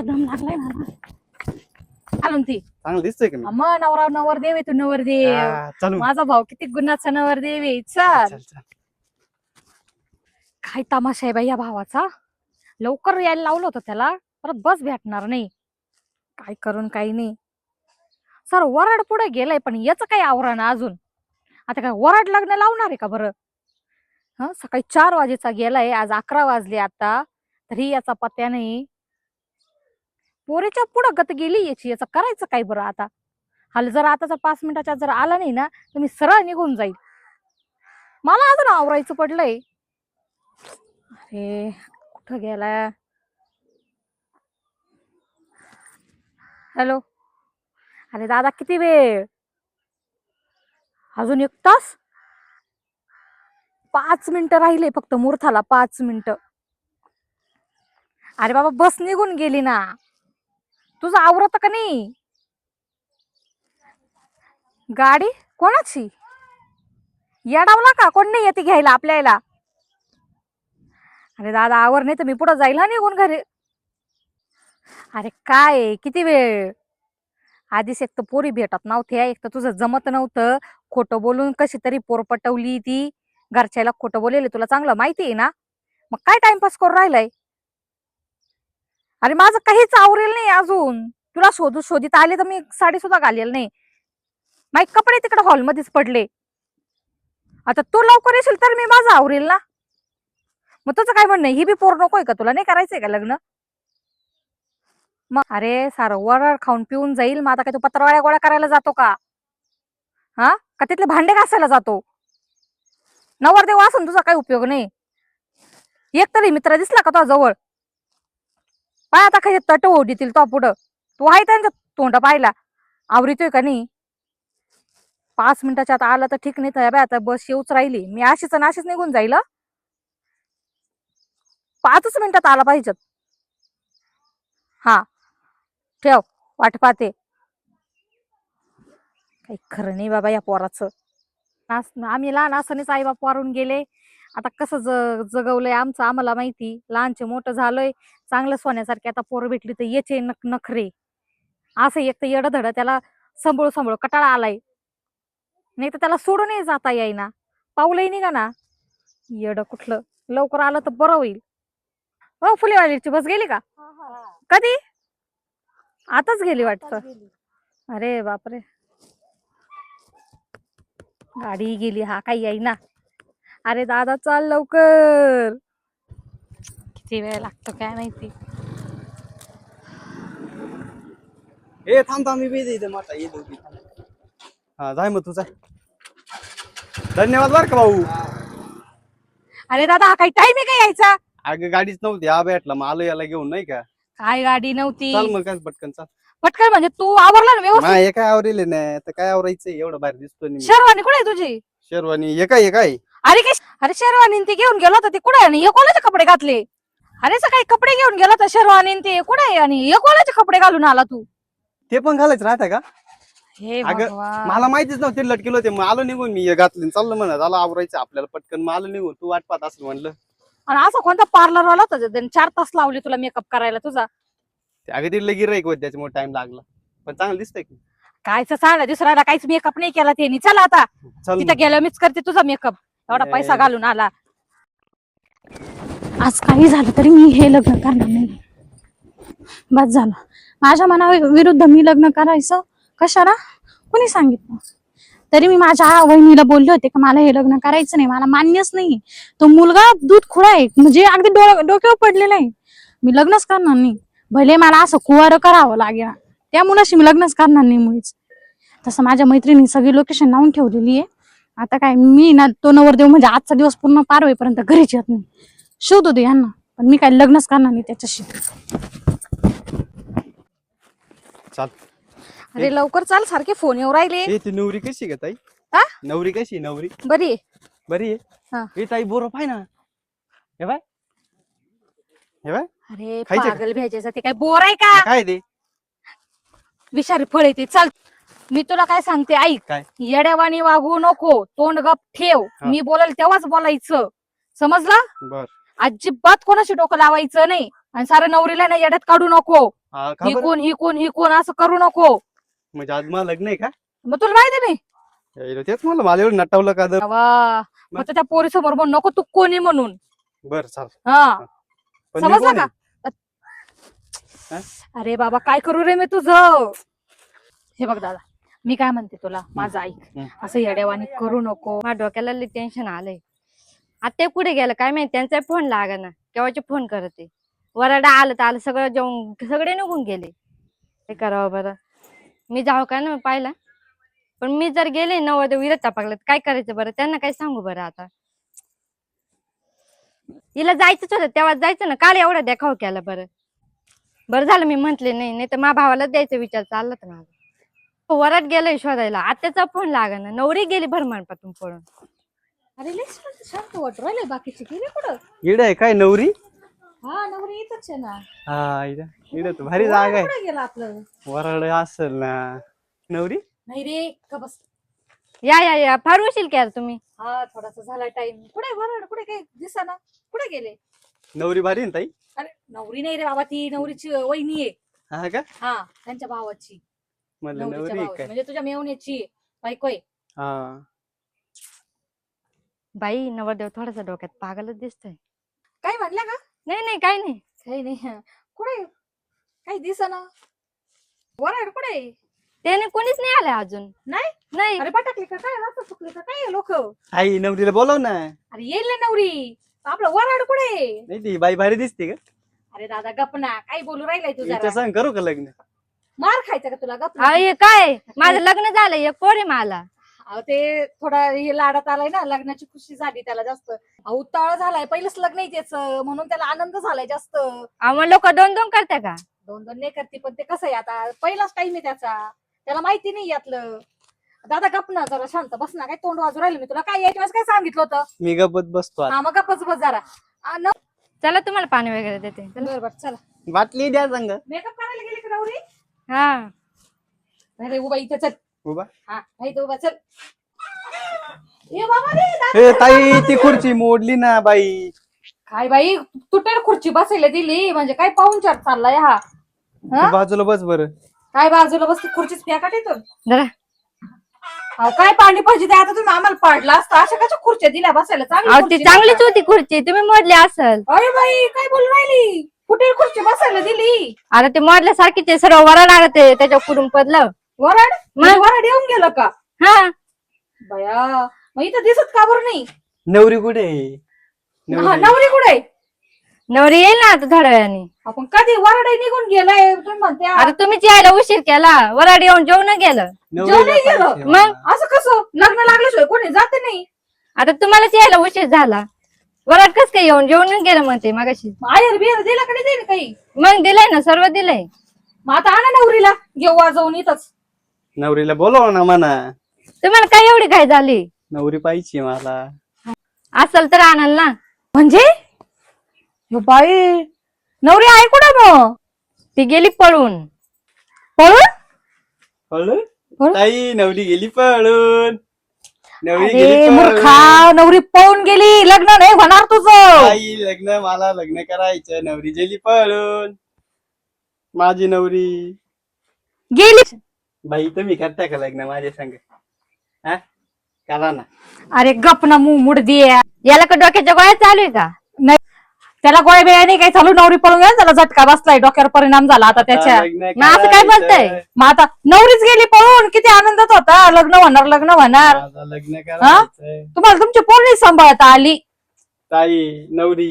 दम लागलाय मला आलो ना ती. चांगलं दिसतंय का मी? मग नवरा नवर देव आहे तू नवर देव हा, चालू माझा भाऊ किती गुणाचा नवर देव आहे. चल. चल, चल. काय तमाशा आहे बाई या भावाचा? लवकर यायला लावलं होतं त्याला. परत बस भेटणार नाही. काय करून काही नाही. सर वराड पुढे गेलाय पण याच काही आवरण अजून. आता काय वराड लग्न लावणार आहे का बरं? हा सकाळी चार वाजेचा गेलाय आज अकरा वाजले आता तरी याचा पत्या नाही. पोरेच्या पुढं गत गेली याची याचं करायचं काय बरं आता? हाल जर आताचा पाच मिनिटाच्या जर आला नाही ना तर मी सरळ निघून जाईल मला अजून आवरायचं पडलंय. अरे कुठं गेला? हॅलो? अरे दादा किती वेळ? अजून एक तास? पाच मिनिटं राहिले फक्त मुहूर्ताला पाच मिनिटं. अरे बाबा बस निघून गेली ना. तुझं आवरत का नाही? गाडी? कोणाची? येडावला का? कोण नाही येते घ्यायला आपल्याला? अरे दादा आवर नाही तर मी पुढं जाईल हा निघून घरी. अरे काय किती वेळ? आधीच एक तर पोरी भेटत नव्हत्या एक तर तुझं जमत नव्हतं. खोटं बोलून कशी तरी पोर पटवली ती. घरच्याला खोटं बोलेले तुला चांगलं माहिती आहे ना? मग काय टाइमपास करून राहिलाय? अरे माझं काहीच आवरेल नाही अजून. तुला शोधू शोधित आले तर मी साडी सुद्धा घालेल नाही. माझे कपडे तिकडे हॉलमध्येच पडले. आता तू लवकर येशील तर मी माझं आवरेल ना? मग तुझं काय म्हणणं ही बी पोर नकोय का तुला? नाही करायचंय का लग्न? मग अरे सारं वरळ खाऊन पिऊन जाईल मग आता काय तू पत्रावळ्या गोळ्या करायला जातो का? हा? का तिथले भांडे घासायला जातो? नवरदेव असून तुझा काही उपयोग नाही. एक तरी मित्र दिसला का तो जवळ? पाय आता काही तट ओढीतील तो पुढं. तू आहे त्यांच्या तोंड पाहिला आवरीतोय का नाही? पाच मिनिटाच्या आता आला तर ठीक नाही तर आता बस येऊच राहिली. मी अशीच आणि अशीच निघून जाईल पाचच मिनिटात आला पाहिजेत. हा. ठेव वाट पाहते. काही खरं नाही बाबा या पोराचं. आम्ही लहान असतानाच आई बाप वारून गेले. आता कसं ज जगवलंय आमचं आम्हाला माहिती. लहानचे मोठं झालोय. चांगलं सोन्यासारखे आता पोरं भेटली तर याचे नक नखरे. असं एक तर येडं धड त्याला सांभाळू सांभाळू कटाळा आलाय. नाही तर त्याला सोडूनही जाता येईना. पाऊलही निघा ना येडं कुठलं? लवकर आलं तर बरं होईल. हो फुलेवालीची बस गेली का? कधी? आताच गेली वाटतं. अरे बापरे. गाडी गेली हा काही येईना. अरे दादा चाल लवकर. किती वेळ लागतो काय माहिती? ए थांब थांब मी बी इथे माता ये दोघी हा जाय मग तुझा धन्यवाद बर का भाऊ. अरे दादा हा काही टाइम आहे का यायचा? अगं गाडीच नव्हती हा भेटला मग आलो याला घेऊन नाही का? काय गाडी नव्हती? चाल मग काय पटकन चाल. पटकन म्हणजे तू आवरला ना व्यवस्थित? नाही हे काय आवरेल नाही. तर काय आवरायचंय? एवढं बाहेर दिसतो शेरवानी कुठे आहे तुझी? शेरवानी हे काय हे काय? अरे काय अरे शेरवानी ते घेऊन गेलो होता ते कुठे आहे? आणि हे कोणाचे कपडे घातले? अरे सकाळी कपडे घेऊन गेला होता शेरवानी आणि ते. कुठे आहे? आणि हे कोणाचे कपडे घालून आला तू? ते पण घालायचं राहतं का? हे अगं, भगवान. मला माहितीच नव्हते लटकेल होते. मग आलो निघून मी हे घातले चाललं म्हणत आला आवरायचं आपल्याला पटकन. मग आलो निघून तू वाट पाहत असं म्हणलं. आणि असं कोणता पार्लर वाला होता? ज्याने चार तास लावले तुला मेकअप करायला तुझा? अगं ते लगेच राहीक होत त्याच्यामुळे टाइम लागला. पण चांगलं दिसतंय की. कायच सांग दुसऱ्याला काहीच मेकअप नाही केला त्यांनी. चला आता. चल तिथं गेलं मीच करते तुझा मेकअप एवढा. पैसा घालून आला. आज काही झालं तरी मी हे लग्न करणार नाही. बस झालं. माझ्या मना विरुद्ध मी लग्न करायचं. कशाला? कोणी सांगितलं? तरी मी माझ्या वहिनीला बोलले होते की मला हे लग्न करायचं नाही. मला मान्यच नाही. तो मुलगा दूध खुळा आहे. म्हणजे अगदी डो- डोक्यावर पडलेला आहे. मी लग्नच करणार नाही. भले मला असं कुवारं करावं लागेल त्या मुलाशी मी लग्नच करणार नाही मुळीच. तसं माझ्या मैत्रिणी सगळी लोकेशन लावून ठेवलेली आहे. आता काय मी ना तो नवरदेव म्हणजे आजचा दिवस पूर्ण पार होईपर्यंत घरीच येत नाही. शोधू दे यांना. पण मी काय लग्नच करणार नाही त्याच्याशी. चाल. अरे लवकर चाल सारखे फोन येऊ राहिले. ए ती नवरी कशी आहे ग ताई? हा? नवरी कशी आहे, नवरी? बरी आहे. बरी हा. आहे ए ताई बोर पाय ना. हे बाय. हे बाय अरे खायचं का? पागल भेजायचं ते काय बोर आहे का? काय ते विषारी फळ येते चल. मी तुला काय सांगते ऐक. काय? येड्यावानी वागू नको तोंड गप ठेव. हा. मी बोलेल तेव्हाच बोलायचं. समजलं? बर. अजिबात कोणाशी डोकं लावायचं नाही. आणि सारं नवरीला ना येड्यात काढू नको. हा, का बरं? कोण ही कोण ही कोण असं करू नको. म्हणजे आज मला लग्न आहे का? मग तुला माहिती नाही यायला तेच मला मला एवढं नटवलं का वा फक्त त्या पोरी समोर बोल नको तू कोणी म्हणून. बर चाल. हा. पण मी समजलं कोण का? आहे? हा? अरे बाबा काय करू रे मी तुझं? हे बघ दादा मी काय म्हणते तुला? माझं ऐक. हम्म. असं येड्यावानी करू नको. माझ्या डोक्याला लई टेन्शन आलंय. आता ते कुठे गेलं काय माहिती? त्यांचा फोन लागा ना केव्हाचे फोन करते? वराडा आलं तर आलं. सगळं जेवण सगळे निघून गेले. काय करावं बरं. मी जाऊ का ना पाहिलं पण मी जर गेले नवद विरत तर काय करायचं बरं? त्यांना काय सांगू बरं आता? हिला जायचंच होतं तेव्हा जायचं ना. काल एवढं देखाव केला बरं. बरं झालं मी म्हंटले नाही नाही तर माझ्या भावाला द्यायचा विचार चालला तर माझा. वरात गेलोय शोधायला. आत्याचा फोन लागा ना नवरी गेली भरमानपातून पळून. अरे लय शांत शांत वाटू राहिले बाकीचे. गेले कुठं? इकडे आहे काय नवरी? हा नवरी येतच आहे ना. हा इकडे तर भारी जागा आहे. कुठे गेला आपलं? वराड असेल ना. नवरी? नाही रे का बस. या या या. फार उशील केला तुम्ही. हा थोडासा झाला टाइम कुठे बरं कुठे काय? दिसाना कुठे गेले? नवरी भारी आहे ना ताई? अरे नवरी नाही रे बाबा ती. नवरीची वहिनी आहे. हा का? हा त्यांच्या भावाची. म्हणलं नवरीच्या नवरी आहे भावाची. काय? म्हणजे तुझ्या मेवण्याची. बायको आहे. हा. बाई नवरदेव थोडासा डोक्यात पागलच दिसतोय. काय म्हणल्या का नाही नाही काही नाही. काही नाही. कुठे काही दिसना. वराड कुठे त्याने कोणीच नाही आलंय अजून. नाही? नाही. अरे पटकली का? काय रस्ता चुकली का? काय लोक? अरे आई नवरीला बोलव ना. येईल ना नवरी. आपलं वराड कुठे? नाही ती बाई भारी दिसते का? अरे दादा गपना काय बोलू राहिलाय तू हिच्या सांग करू का लग्न? मार खायचा का तुला? गपना अहो, हे काय? माझं लग्न झालं एक पोरे मला. अहो ते थोडा हे लाडात आलाय ना. लग्नाची खुशी झाली त्याला जास्त. अहो तळ झालाय. पहिलंच लग्न आहे त्याच. म्हणून त्याला आनंद झालाय जास्त. मग लोक दोन दोन करते का? दोन दोन नाही करते पण ते कसं आहे आता? पहिलाच टाइम आहे त्याचा. त्याला माहिती नाही यातलं दादा गप ना जरा शांत बस ना काय तोंड वाजू राहिलं मी तुला काय याच्या वेळेस काय सांगितलं होतं मी गपत बसतो आता हा मग गपच बस जरा आ, न- चला तुम्हाला पाणी वगैरे देते चला. बरं बरं चला बाटली द्या सांग मेकअप करायला गेली का नवरी हा अरे उभा इथे चल उभा हा इथे उभा चल ए बाबा रे दादा. ए ताई ती खुर्ची मोडली ना बाई काय बाई तुटेल खुर्ची बसायला दिली म्हणजे काय पाहुणचार चाललाय हा हा? तू बाजूला बस बर काय बाजूला बसती खुर्चीच फेकाट येतो जरा. अहो काय पाणी पाहिजे ते आता तुम्ही आम्हाला पाडला असता. अशा कशा खुर्च्या दिल्या बसायला? चांगली अहो ती खुर्ची चांगलीच. होती खुर्ची तुम्ही मोडली असल. अरे बाई काय बोलू राहिली? कुठे खुर्ची बसायला दिली? आता ते मोडल्यासारखी ते सर्व वरा लागत त्याच्या कुठून पडलं. वराड? म्हणजे वराड येऊन गेलं का? हा. बया मग इथं दिसत का बरं नाही? नवरी कुठे? आहे? हा, नवरी नवरी कुठे? आहे? नवरी येईल ना आता थोड्या वेळाने आपण कधी वराड निघून गेलाय तुम्ही म्हणते आता तुम्हीच यायला उशीर केला. वराड येऊन जेवण गेलं जेवणही गेलं. मग? असं कसं? लग्न लागल्याशिवाय कोणी जात नाही. आता तुम्हालाच यायला उशीर झाला. वराड कस काय येऊन जेवण गेलं म्हणते मागाशी? आयर बियर दिला कडे देईल काही? मग दिलंय ना सर्व दिलंय. मग आता आणा नवरीला घेऊ वाजवून इथंच. नवरीला बोलव ना म्हणा. तुम्हाला काय एवढी काय झाली? नवरी पाहिजे मला. असल तर आणाल ना. म्हणजे? यो बाई नवरी आहे कुठं मग ती गेली पळून. पळून? पळून? ताई नवरी गेली पळून. अरे गेली पळून. मूर्खा नवरी पळून गेली. लग्न नाही होणार तुझं. ताई लग्न मला लग्न करायचं नवरी गेली पळून. माझी नवरी. गेली. बाई तुम्ही करता का लग्न माझ्या संग? हा? करा ना. अरे गप ना मू मुडदी याला का डोक्याच्या गोळ्या चालू आहे का? त्याला गोळ्या बिळ्या नाही काही चालू नवरी पळून गेली त्याला झटका बसलाय डोक्यावर परिणाम झाला आता त्याच्या. लग्न मग असं काय करायचं. बोलताय? मग आता नवरीच गेली पळून किती आनंदात होता. लग्न होणार लग्न होणार. माझं लग्न करायचंय तुम्हाला तुमची पोरणी सांभाळता आली. ताई नवरी.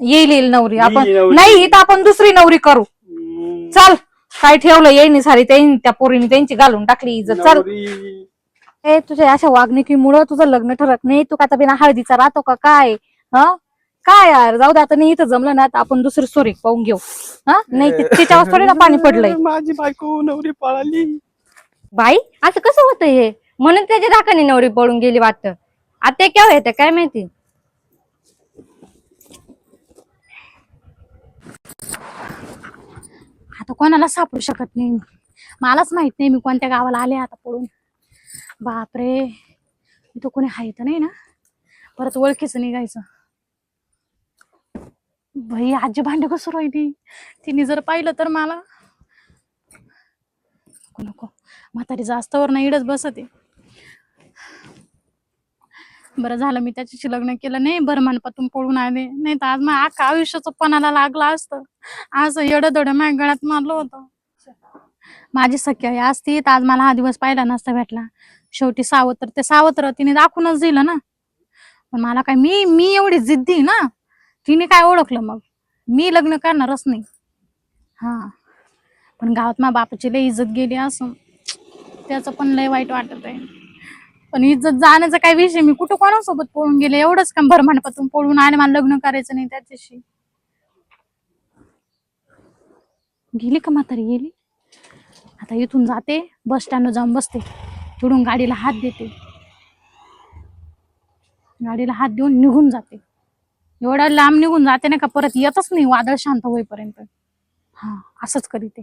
येईल येईल नवरी. आपण नवरी. नाही इथं आपण दुसरी नवरी करू. हम्म, चल काय ठेवलं येईन सारी त्यांनी त्या पोरीने त्यांची घालून टाकली इज्जत. चल. नवरी. ए तुझ्या अशा वागणुकीमुळं तुझं लग्न ठरत नाही तू का आता बिना हळदीचा राहतो का काय? हा? काय यार जाऊ दे आता नाही इथं जमलं ना तर आपण दुसरी सोरी पाहून घेऊ. हा? नाही ते- थोडी ना पाणी पडलंय. माझी बायको नवरी पळाली. बाई असं कसं होतं हे? म्हणून त्याच्या धाकाने नवरी पळून गेली वाटतं. आता केव्हा येतं काय माहिती? आता कोणाला सापडू शकत नाही मी. मलाच माहीत नाही मी कोणत्या गावाला आले आता पडून बापरे इथं कोणी आहे तर नाही ना? परत ओळखीच निघायचं. भाई आजी भांडे कसं राहिली? तिने जर पाहिलं तर मला. नको नको. म्हातारी जास्त वर नाही इडच बसते. बरं झालं मी त्याच्याशी लग्न केलं. नाही बरं मनपातून पळून आले. नाही तर आज मग अख्खा आयुष्याचं पणाला लागलं असतं. आज येडं माझ्या गळ्यात मारलं होतं. माझी सख्या आई असती तर आज मला हा दिवस पाहिला नसता भेटला. शेवटी सावत्र ते सावत्र तिने दाखवूनच दिलं ना. पण मला काय मी मी एवढी जिद्दी ना? तिने काय ओळखलं मग? मी लग्न करणारच नाही. हा. पण गावात मा बापाची लय इज्जत गेली असून त्याचं पण लय वाईट वाटत आहे. पण इज्जत जाण्याचा काय विषय? मी कुठं कोणासोबत पळून गेले? एवढंच का भरमानपातून पळून आणि मला लग्न करायचं नाही त्याच्याशी? गेली का म्हातारी? गेली? आता इथून जाते बस स्टँड जाऊन बसते. तिकडून गाडीला हात देते. गाडीला हात देऊन निघून जाते. एवढ्या लांब निघून जाते ना का परत येतच नाही वादळ शांत होईपर्यंत. हा असंच करीते.